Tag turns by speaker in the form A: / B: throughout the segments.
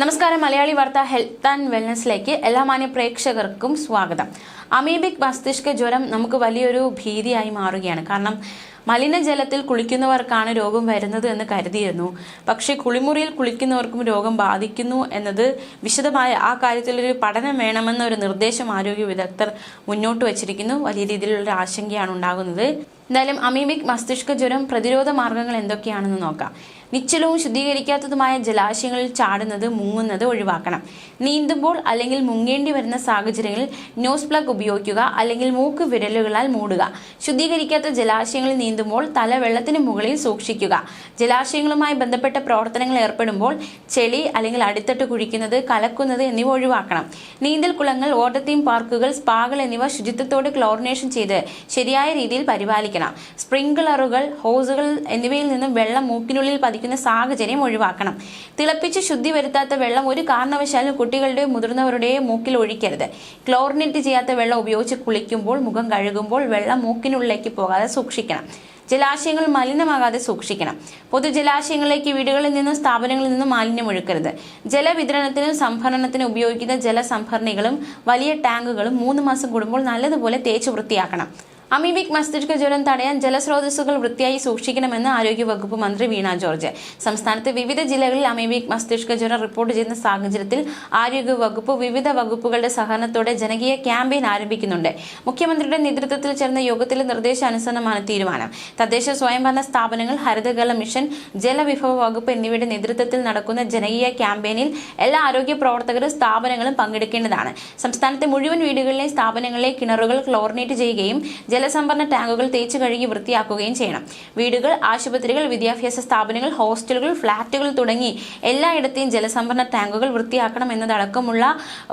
A: നമസ്കാരം. മലയാളി വാർത്ത health and വെൽനസ്സിലേക്ക് എല്ലാ മാന്യ പ്രേക്ഷകർക്കും സ്വാഗതം. അമീബിക് മസ്തിഷ്ക ജ്വരം നമുക്ക് വലിയൊരു ഭീതിയായി മാറുകയാണ്. കാരണം മലിനജലത്തിൽ കുളിക്കുന്നവർക്കാണ് രോഗം വരുന്നത് എന്ന് കരുതിയിരുന്നു. പക്ഷേ കുളിമുറിയിൽ കുളിക്കുന്നവർക്കും രോഗം ബാധിക്കുന്നു എന്നത് വിശദമായ ആ കാര്യത്തിലൊരു പഠനം വേണമെന്ന ഒരു നിർദ്ദേശം ആരോഗ്യ വിദഗ്ധർ മുന്നോട്ട് വച്ചിരിക്കുന്നു. വലിയ രീതിയിലുള്ള ആശങ്കയാണ് ഉണ്ടാകുന്നത്. എന്തായാലും അമീബിക് മസ്തിഷ്ക ജ്വരം പ്രതിരോധ മാർഗങ്ങൾ എന്തൊക്കെയാണെന്ന് നോക്കാം. നിശ്ചലവും ശുദ്ധീകരിക്കാത്തതുമായ ജലാശയങ്ങളിൽ ചാടുന്നത് മുങ്ങുന്നത് ഒഴിവാക്കണം. നീന്തുമ്പോൾ അല്ലെങ്കിൽ മുങ്ങേണ്ടി വരുന്ന സാഹചര്യങ്ങളിൽ നോസ് പ്ലഗ് ഉപയോഗിക്കുക അല്ലെങ്കിൽ മൂക്ക് വിരലുകളാൽ മൂടുക. ശുദ്ധീകരിക്കാത്ത ജലാശയങ്ങളിൽ നീന്തുമ്പോൾ തല വെള്ളത്തിന് മുകളിൽ സൂക്ഷിക്കുക. ജലാശയങ്ങളുമായി ബന്ധപ്പെട്ട പ്രവർത്തനങ്ങൾ ഏർപ്പെടുമ്പോൾ ചെളി അല്ലെങ്കിൽ അടിത്തട്ട് കുഴിക്കുന്നത് കലക്കുന്നത് എന്നിവ ഒഴിവാക്കണം. നീന്തൽ കുളങ്ങൾ വാട്ടർ തീം പാർക്കുകൾ സ്പാകൾ എന്നിവ ശുചിത്വത്തോടെ ക്ലോറിനേഷൻ ചെയ്ത് ശരിയായ രീതിയിൽ പരിപാലിക്കണം. സ്പ്രിംഗ്ലറുകൾ ഹോസുകൾ എന്നിവയിൽ നിന്നും വെള്ളം മൂക്കിനുള്ളിൽ പതിക്കുന്ന സാഹചര്യം ഒഴിവാക്കണം. തിളപ്പിച്ച് ശുദ്ധി വരുത്താത്ത വെള്ളം ഒരു കാരണവശാലും കുട്ടികളുടെയോ മുതിർന്നവരുടെയോ മൂക്കിൽ ഒഴിക്കരുത്. ക്ലോറിനേറ്റ് ചെയ്യാത്ത വെള്ളം ഉപയോഗിച്ച് കുളിക്കുമ്പോൾ മുഖം കഴുകുമ്പോൾ വെള്ളം മൂക്കിനുള്ളിലേക്ക് പോകാതെ സൂക്ഷിക്കണം. ജലാശയങ്ങൾ മലിനമാകാതെ സൂക്ഷിക്കണം. പൊതുജലാശയങ്ങളിലേക്ക് വീടുകളിൽ നിന്നും സ്ഥാപനങ്ങളിൽ നിന്നും മാലിന്യം ഒഴുക്കരുത്. ജലവിതരണത്തിനും സംഭരണത്തിനും ഉപയോഗിക്കുന്ന ജലസംഭരണികളും വലിയ ടാങ്കുകളും മൂന്ന് മാസം കൂടുമ്പോൾ നല്ലതുപോലെ തേച്ച് വൃത്തിയാക്കണം. അമീബിക് മസ്തിഷ്ക ജ്വരം തടയാൻ ജലസ്രോതസ്സുകൾ വൃത്തിയായി സൂക്ഷിക്കണമെന്ന് ആരോഗ്യവകുപ്പ് മന്ത്രി വീണ ജോർജ്. സംസ്ഥാനത്ത് വിവിധ ജില്ലകളിൽ അമീബിക് മസ്തിഷ്ക ജ്വരം റിപ്പോർട്ട് ചെയ്യുന്ന സാഹചര്യത്തിൽ ആരോഗ്യവകുപ്പ് വിവിധ വകുപ്പുകളുടെ സഹകരണത്തോടെ ജനകീയ ക്യാമ്പയിൻ ആരംഭിക്കുന്നുണ്ട്. മുഖ്യമന്ത്രിയുടെ നേതൃത്വത്തിൽ ചേർന്ന യോഗത്തിലെ നിർദ്ദേശാനുസരണമാണ് തീരുമാനം. തദ്ദേശ സ്വയംഭരണ സ്ഥാപനങ്ങൾ ഹരിതകേരള മിഷൻ ജലവിഭവ വകുപ്പ് എന്നിവയുടെ നേതൃത്വത്തിൽ നടക്കുന്ന ജനകീയ ക്യാമ്പയിനിൽ എല്ലാ ആരോഗ്യ പ്രവർത്തകരും സ്ഥാപനങ്ങളും പങ്കെടുക്കേണ്ടതാണ്. സംസ്ഥാനത്തെ മുഴുവൻ വീടുകളിലെയും സ്ഥാപനങ്ങളിലെ കിണറുകൾ ക്ലോറിനേറ്റ് ചെയ്യുകയും ജലസംഭരണ ടാങ്കുകൾ തേച്ചു കഴുകി വൃത്തിയാക്കുകയും ചെയ്യണം. വീടുകൾ ആശുപത്രികൾ വിദ്യാഭ്യാസ സ്ഥാപനങ്ങൾ ഹോസ്റ്റലുകൾ ഫ്ളാറ്റുകൾ തുടങ്ങി എല്ലായിടത്തെയും ജലസംഭരണ ടാങ്കുകൾ വൃത്തിയാക്കണം എന്നതടക്കമുള്ള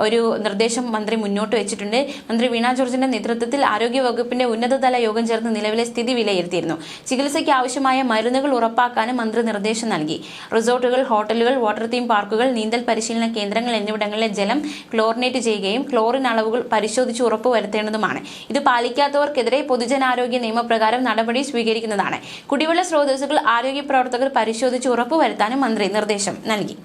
A: ഒരു നിർദ്ദേശം മന്ത്രി മുന്നോട്ട് വെച്ചിട്ടുണ്ട്. മന്ത്രി വീണ ജോർജിന്റെ നേതൃത്വത്തിൽ ആരോഗ്യ വകുപ്പിന്റെ ഉന്നതതല യോഗം ചേർന്ന് നിലവിലെ സ്ഥിതി വിലയിരുത്തിയിരുന്നു. ചികിത്സയ്ക്ക് ആവശ്യമായ മരുന്നുകൾ ഉറപ്പാക്കാനും മന്ത്രി നിർദ്ദേശം നൽകി. റിസോർട്ടുകൾ ഹോട്ടലുകൾ വാട്ടർ തീം പാർക്കുകൾ നീന്തൽ പരിശീലന കേന്ദ്രങ്ങൾ എന്നിവിടങ്ങളിലെ ജലം ക്ലോറിനേറ്റ് ചെയ്യുകയും ക്ലോറിൻ അളവുകൾ പരിശോധിച്ച് ഉറപ്പുവരുത്തേണ്ടതുമാണ്. ഇത് പാലിക്കാത്തവർക്കെതിരെ പൊതുജനാരോഗ്യ നിയമപ്രകാരം നടപടി സ്വീകരിക്കുന്നതാണ്. കുടിവെള്ള സ്രോതസ്സുകൾ ആരോഗ്യ പ്രവർത്തകർ പരിശോധിച്ച് ഉറപ്പുവരുത്താനും മന്ത്രി നിർദ്ദേശം നൽകി.